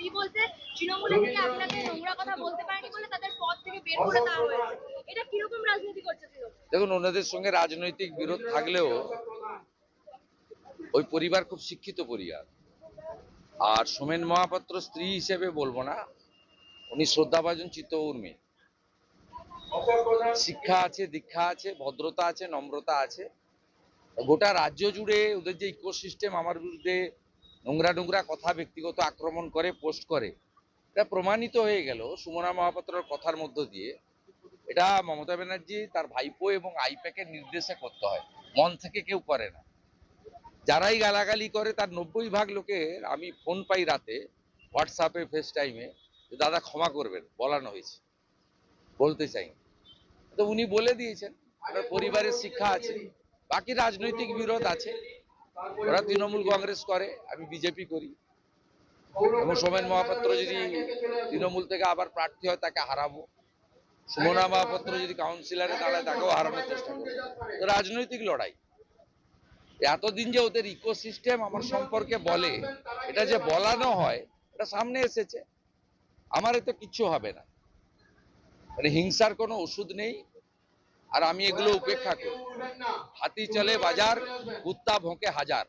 স্ত্রী বলছে? আপনাকে নোংরা কথা বলতে পারেনি বলে তাদের পদ থেকে বের করে দেওয়া হয়েছে। এটা কীরকম রাজনীতি করছে দেখুন, ওনাদের সঙ্গে রাজনৈতিক বিরোধ থাকলেও ওই পরিবার খুব শিক্ষিত পরিবার। আর সোমেন মহাপাত্র স্ত্রী হিসেবে বলব না, উনি শ্রদ্ধাভাজন চিত্ত উর্মি শিক্ষা আছে, দীক্ষা আছে, ভদ্রতা আছে, নম্রতা আছে। গোটা রাজ্য জুড়ে ওদের যে ইকোসিস্টেম আমার বিরুদ্ধে নোংরা নোংরা কথা, ব্যক্তিগত আক্রমণ করে, পোস্ট করে, এটা প্রমাণিত হয়ে গেল সুমনা মহাপাত্রর কথার মধ্য দিয়ে। এটা মমতা ব্যানার্জি তার ভাইপো এবং আইপ্যাকের নির্দেশে করতে হয়। মন থেকে কেউ করে না। যারাই গালাগালি করে, তার নব্বই ভাগ লোকের আমি ফোন পাই রাতে, হোয়াটসঅ্যাপে ফেস টাইমে দাদা ক্ষমা করবেন, বলানো হয়েছে। বলতে চাই তো উনি বলে দিয়েছেন পরিবারের শিক্ষা আছে, বাকি রাজনৈতিক বিরোধ আছে। ওরা তৃণমূল কংগ্রেস করে, আমি বিজেপি করি। এবং সোমেন মহাপাত্র যদি তৃণমূল থেকে আবার প্রার্থী হয়, তাকে হারাবো। সুমনা মহাপাত্র যদি কাউন্সিলরে দাঁড়ায়, তাকেও হারানোর চেষ্টা করব। রাজনৈতিক লড়াই। এতদিন যে ওদের ইকোসিস্টেম আমার সম্পর্কে বলে, এটা যে বলানো হয়, এটা সামনে এসেছে। আমার এতে কিচ্ছু হবে না। মানে হিংসার কোনো ওষুধ নেই। আর আমি এগুলো উপেক্ষা করি হাতি চলে বাজার কুত্তা ভোঁকে হাজার